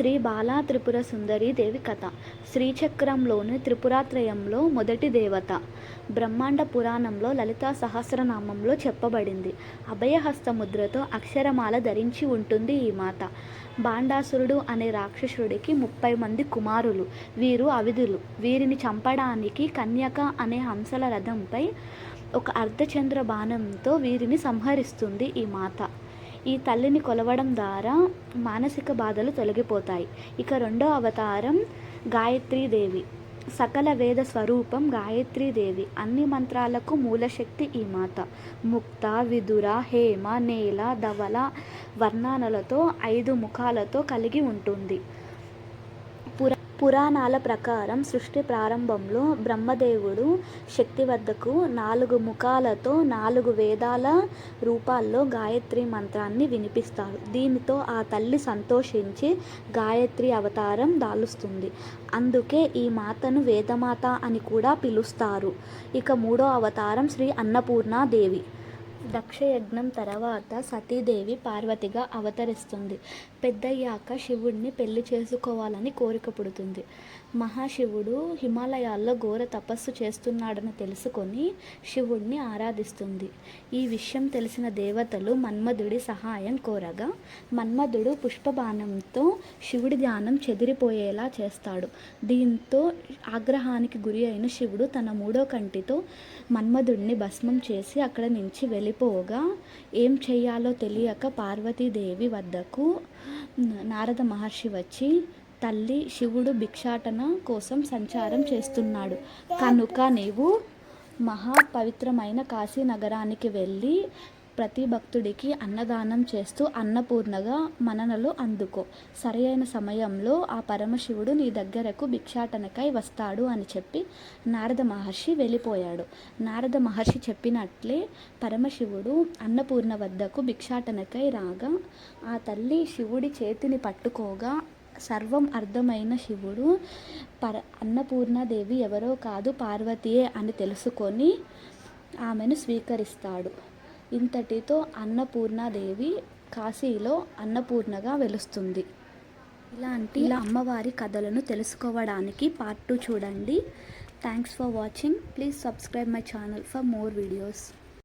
శ్రీ బాలా త్రిపుర సుందరి దేవి కథ. శ్రీచక్రంలోని త్రిపురాత్రయంలో మొదటి దేవత. బ్రహ్మాండ పురాణంలో లలితా సహస్రనామంలో చెప్పబడింది. అభయహస్త ముద్రతో అక్షరమాల ధరించి ఉంటుంది ఈ మాత. బాండాసురుడు అనే రాక్షసుడికి ముప్పై మంది కుమారులు. వీరు అవిధులు. వీరిని చంపడానికి కన్యక అనే హంసల రథంపై ఒక అర్ధచంద్ర బాణంతో వీరిని సంహరిస్తుంది ఈ మాత. ఈ తల్లిని కొలవడం ద్వారా మానసిక బాధలు తొలగిపోతాయి. ఇక రెండో అవతారం గాయత్రీదేవి సకల వేద స్వరూపం గాయత్రీదేవి అన్ని మంత్రాలకు మూలశక్తి ఈ మాత. ముక్త విదుర హేమ నేల ధవల వర్ణాలతో ఐదు ముఖాలతో కలిగి ఉంటుంది. పురాణాల ప్రకారం సృష్టి ప్రారంభంలో బ్రహ్మదేవుడు శక్తి వద్దకు నాలుగు ముఖాలతో నాలుగు వేదాల రూపాల్లో గాయత్రి మంత్రాన్ని వినిపిస్తాడు. దీనితో ఆ తల్లి సంతోషించి గాయత్రి అవతారం దాలుస్తుంది. అందుకే ఈ మాతను వేదమాత అని కూడా పిలుస్తారు. ఇక మూడో అవతారం శ్రీ అన్నపూర్ణాదేవి. దక్షయజ్ఞం తర్వాత సతీదేవి పార్వతిగా అవతరిస్తుంది. పెద్దయ్యాక శివుడిని పెళ్ళి చేసుకోవాలని కోరిక పుడుతుంది. మహాశివుడు హిమాలయాల్లో ఘోర తపస్సు చేస్తున్నాడని తెలుసుకొని శివుణ్ణి ఆరాధిస్తుంది. ఈ విషయం తెలిసిన దేవతలు మన్మధుడి సహాయం కోరగా మన్మధుడు పుష్పబాణంతో శివుడి ధ్యానం చెదిరిపోయేలా చేస్తాడు. దీంతో ఆగ్రహానికి గురి అయిన శివుడు తన మూడో కంటితో మన్మధుడిని భస్మం చేసి అక్కడ నుంచి వెళ్ళిపోగా ఏం చేయాలో తెలియక పార్వతీదేవి వద్దకు నారద మహర్షి వచ్చి తల్లి శివుడు భిక్షాటన కోసం సంచారం చేస్తున్నాడు. కనుక నీవు మహా పవిత్రమైన కాశీ నగరానికి వెళ్ళి ప్రతి భక్తుడికి అన్నదానం చేస్తూ అన్నపూర్ణగా మననలు అందుకో. సరైన సమయంలో ఆ పరమశివుడు నీ దగ్గరకు భిక్షాటనకై వస్తాడు అని చెప్పి నారద మహర్షి వెళ్ళిపోయాడు. నారద మహర్షి చెప్పినట్లే పరమశివుడు అన్నపూర్ణ వద్దకు భిక్షాటనకై రాగా ఆ తల్లి శివుడి చేతిని పట్టుకోగా సర్వం అర్థమైన శివుడు పర అన్నపూర్ణాదేవి ఎవరో కాదు పార్వతీయే అని తెలుసుకొని ఆమెను స్వీకరిస్తాడు. ఇంతటితో అన్నపూర్ణాదేవి కాశీలో అన్నపూర్ణగా వెలుస్తుంది. ఇలాంటి అమ్మవారి కథలను తెలుసుకోవడానికి పార్ట్ టూ చూడండి. Thanks for watching please subscribe my channel for more videos